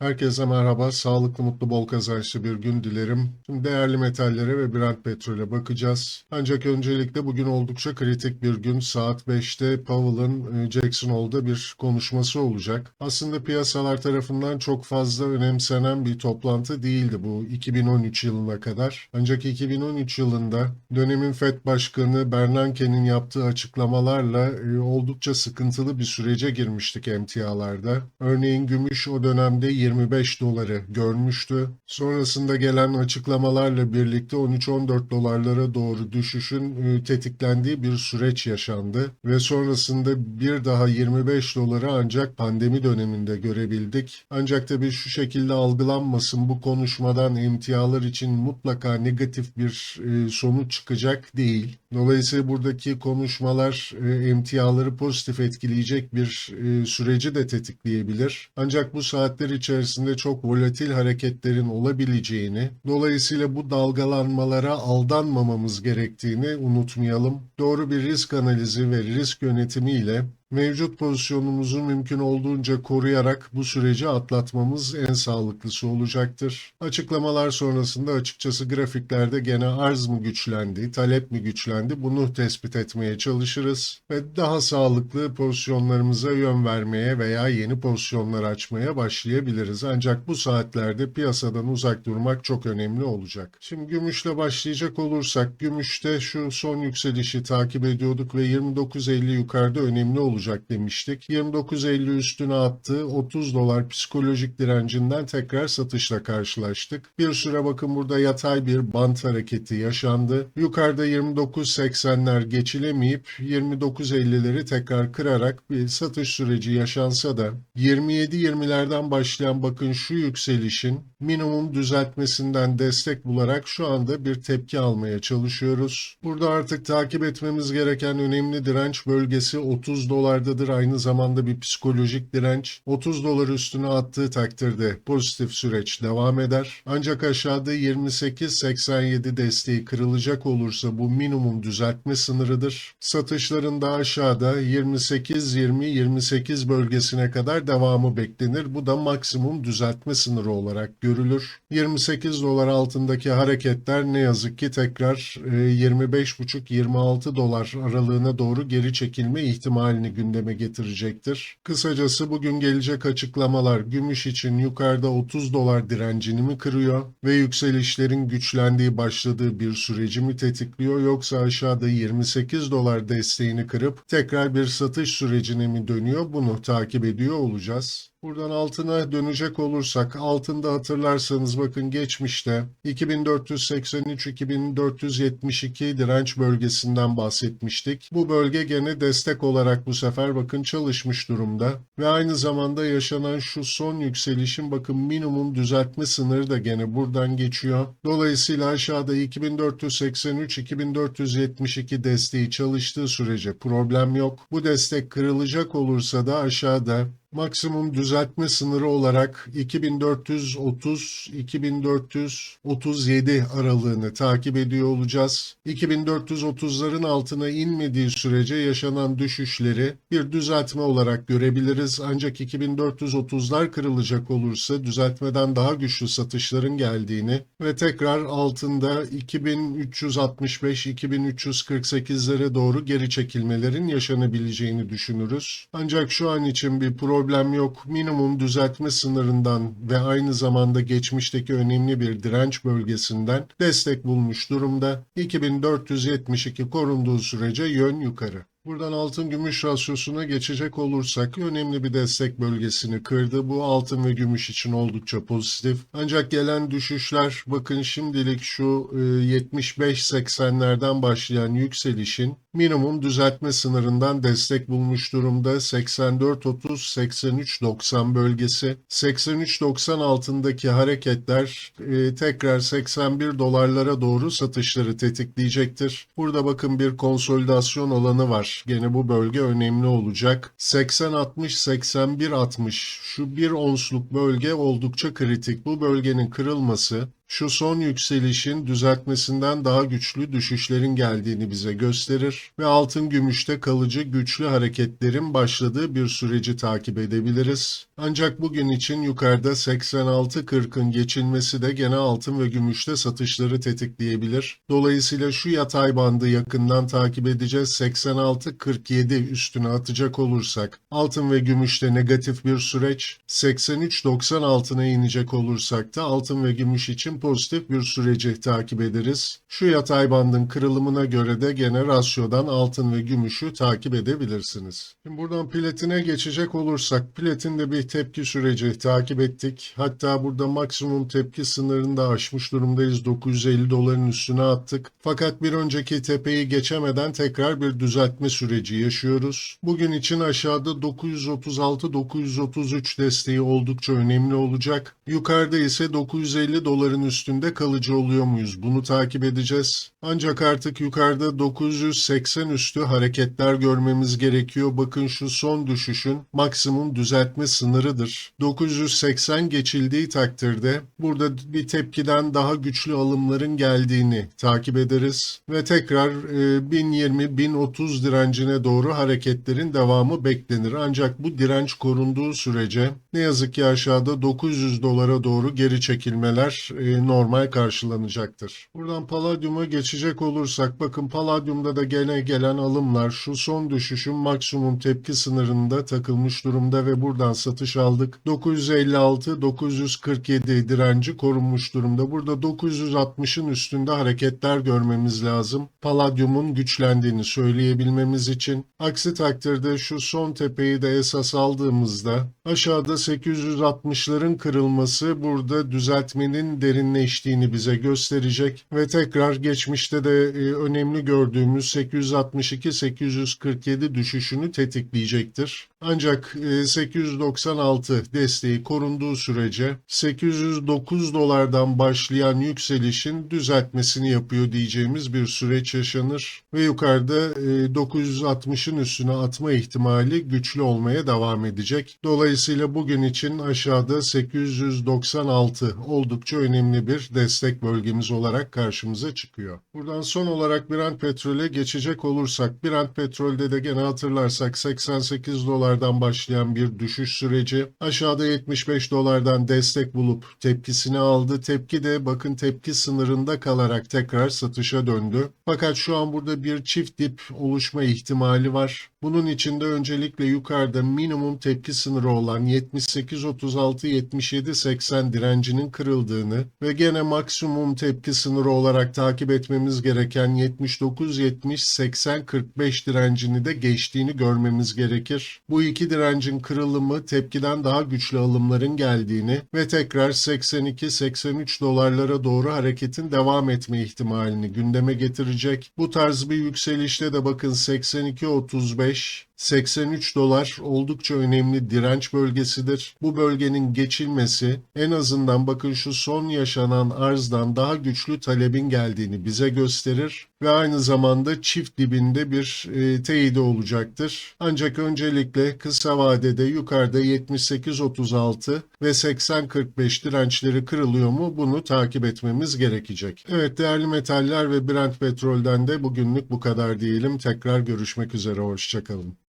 Herkese merhaba, sağlıklı, mutlu, bol kazançlı bir gün dilerim. Şimdi değerli metallere ve Brent petrole bakacağız. Ancak öncelikle bugün oldukça kritik bir gün. Saat 5'te Powell'ın e, Jackson Hole'da bir konuşması olacak. Aslında piyasalar tarafından çok fazla önemsenen bir toplantı değildi bu 2013 yılına kadar. Ancak 2013 yılında dönemin FED Başkanı Bernanke'nin yaptığı açıklamalarla e, oldukça sıkıntılı bir sürece girmiştik emtialarda. Örneğin gümüş o dönemde 25 doları görmüştü. Sonrasında gelen açıklamalarla birlikte 13-14 dolarlara doğru düşüşün e, tetiklendiği bir süreç yaşandı ve sonrasında bir daha 25 doları ancak pandemi döneminde görebildik. Ancak tabii şu şekilde algılanmasın bu konuşmadan emtialar için mutlaka negatif bir e, sonuç çıkacak değil. Dolayısıyla buradaki konuşmalar e, emtiaları pozitif etkileyecek bir süreci de tetikleyebilir. Ancak bu saatler içerisinde çok volatil hareketlerin olabileceğini, dolayısıyla bu dalgalanmalara aldanmamamız gerektiğini unutmayalım. Doğru bir risk analizi ve risk yönetimiyle mevcut pozisyonumuzu mümkün olduğunca koruyarak bu süreci atlatmamız en sağlıklısı olacaktır. Açıklamalar sonrasında açıkçası grafiklerde gene arz mı güçlendi, talep mi güçlendi bunu tespit etmeye çalışırız ve daha sağlıklı pozisyonlarımıza yön vermeye veya yeni pozisyonlar açmaya başlayabiliriz. Ancak bu saatlerde piyasadan uzak durmak çok önemli olacak. Şimdi gümüşle başlayacak olursak gümüşte şu son yükselişi takip ediyorduk ve 29.50 yukarıda önemli olacak olacak demiştik. 29.50 üstüne attı. 30 dolar psikolojik direncinden tekrar satışla karşılaştık. Bir süre bakın burada yatay bir bant hareketi yaşandı. Yukarıda 29.80'ler geçilemeyip 29.50'leri tekrar kırarak bir satış süreci yaşansa da 27-20'lerden başlayan bakın şu yükselişin minimum düzeltmesinden destek bularak şu anda bir tepki almaya çalışıyoruz. Burada artık takip etmemiz gereken önemli direnç bölgesi 30 dolardadır. Aynı zamanda bir psikolojik direnç. 30 dolar üstüne attığı takdirde pozitif süreç devam eder. Ancak aşağıda 28.87 desteği kırılacak olursa bu minimum düzeltme sınırıdır. Satışların da aşağıda 28-20-28 bölgesine kadar devamı beklenir. Bu da maksimum düzeltme sınırı olarak görülür. 28 dolar altındaki hareketler ne yazık ki tekrar e, 25,5-26 dolar aralığına doğru geri çekilme ihtimalini gündeme getirecektir. Kısacası bugün gelecek açıklamalar gümüş için yukarıda 30 dolar direncini mi kırıyor ve yükselişlerin güçlendiği başladığı bir süreci mi tetikliyor yoksa aşağıda 28 dolar desteğini kırıp tekrar bir satış sürecine mi dönüyor bunu takip ediyor olacağız. Buradan altına dönecek olursak altında hatırlarsanız bakın geçmişte 2483-2472 direnç bölgesinden bahsetmiştik. Bu bölge gene destek olarak bu sefer bakın çalışmış durumda ve aynı zamanda yaşanan şu son yükselişin bakın minimum düzeltme sınırı da gene buradan geçiyor. Dolayısıyla aşağıda 2483-2472 desteği çalıştığı sürece problem yok. Bu destek kırılacak olursa da aşağıda Maksimum düzeltme sınırı olarak 2430-2437 aralığını takip ediyor olacağız. 2430'ların altına inmediği sürece yaşanan düşüşleri bir düzeltme olarak görebiliriz. Ancak 2430'lar kırılacak olursa düzeltmeden daha güçlü satışların geldiğini ve tekrar altında 2365-2348'lere doğru geri çekilmelerin yaşanabileceğini düşünürüz. Ancak şu an için bir problem problem yok. Minimum düzeltme sınırından ve aynı zamanda geçmişteki önemli bir direnç bölgesinden destek bulmuş durumda. 2472 korunduğu sürece yön yukarı. Buradan altın gümüş rasyosuna geçecek olursak önemli bir destek bölgesini kırdı. Bu altın ve gümüş için oldukça pozitif. Ancak gelen düşüşler bakın şimdilik şu 75-80'lerden başlayan yükselişin minimum düzeltme sınırından destek bulmuş durumda. 84-30-83-90 bölgesi. 83-90 altındaki hareketler e, tekrar 81 dolarlara doğru satışları tetikleyecektir. Burada bakın bir konsolidasyon alanı var. Gene bu bölge önemli olacak. 80-60-81-60 şu bir onsluk bölge oldukça kritik. Bu bölgenin kırılması şu son yükselişin düzeltmesinden daha güçlü düşüşlerin geldiğini bize gösterir ve altın gümüşte kalıcı güçlü hareketlerin başladığı bir süreci takip edebiliriz. Ancak bugün için yukarıda 86.40'ın geçilmesi de gene altın ve gümüşte satışları tetikleyebilir. Dolayısıyla şu yatay bandı yakından takip edeceğiz. 86.47 üstüne atacak olursak altın ve gümüşte negatif bir süreç. 83.90 altına inecek olursak da altın ve gümüş için pozitif bir süreci takip ederiz. Şu yatay bandın kırılımına göre de gene rasyodan altın ve gümüşü takip edebilirsiniz. Şimdi buradan platine geçecek olursak platinde bir tepki süreci takip ettik. Hatta burada maksimum tepki sınırını da aşmış durumdayız. 950 doların üstüne attık. Fakat bir önceki tepeyi geçemeden tekrar bir düzeltme süreci yaşıyoruz. Bugün için aşağıda 936-933 desteği oldukça önemli olacak. Yukarıda ise 950 doların üstünde kalıcı oluyor muyuz? Bunu takip edeceğiz. Ancak artık yukarıda 980 üstü hareketler görmemiz gerekiyor. Bakın şu son düşüşün maksimum düzeltme sınırıdır. 980 geçildiği takdirde burada bir tepkiden daha güçlü alımların geldiğini takip ederiz ve tekrar e, 1020-1030 direncine doğru hareketlerin devamı beklenir. Ancak bu direnç korunduğu sürece ne yazık ki aşağıda 900 dolara doğru geri çekilmeler e, normal karşılanacaktır. Buradan paladyuma geçecek olursak bakın paladyumda da gene gelen alımlar şu son düşüşün maksimum tepki sınırında takılmış durumda ve buradan satış aldık. 956-947 direnci korunmuş durumda. Burada 960'ın üstünde hareketler görmemiz lazım. Paladyumun güçlendiğini söyleyebilmemiz için. Aksi takdirde şu son tepeyi de esas aldığımızda aşağıda 860'ların kırılması burada düzeltmenin derinleştiğini bize gösterecek ve tekrar geçmişte de e, önemli gördüğümüz 862-847 düşüşünü tetikleyecektir. Ancak e, 896 desteği korunduğu sürece 809 dolardan başlayan yükselişin düzeltmesini yapıyor diyeceğimiz bir süreç yaşanır ve yukarıda e, 960'ın üstüne atma ihtimali güçlü olmaya devam edecek. Dolayısıyla bugün için aşağıda 896 oldukça önemli bir destek bölgemiz olarak karşımıza çıkıyor. Buradan son olarak Brent petrole geçecek olursak Brent petrolde de gene hatırlarsak 88 dolardan başlayan bir düşüş süreci aşağıda 75 dolardan destek bulup tepkisini aldı. Tepki de bakın tepki sınırında kalarak tekrar satışa döndü. Fakat şu an burada bir çift dip oluşma ihtimali var. Bunun için de öncelikle yukarıda minimum tepki sınırı olan 78-36-77-80 direncinin kırıldığını ve gene maksimum tepki sınırı olarak takip etmemiz gereken 79-70-80-45 direncini de geçtiğini görmemiz gerekir. Bu iki direncin kırılımı tepkiden daha güçlü alımların geldiğini ve tekrar 82-83 dolarlara doğru hareketin devam etme ihtimalini gündeme getirecek. Bu tarz bir yükselişte de bakın 82-35 83 dolar oldukça önemli direnç bölgesidir. Bu bölgenin geçilmesi en azından bakın şu son yaşanan arzdan daha güçlü talebin geldiğini bize gösterir ve aynı zamanda çift dibinde bir e, teyidi olacaktır. Ancak öncelikle kısa vadede yukarıda 78.36 ve 80.45 dirençleri kırılıyor mu bunu takip etmemiz gerekecek. Evet değerli metaller ve Brent petrolden de bugünlük bu kadar diyelim. Tekrar görüşmek üzere hoşçakalın.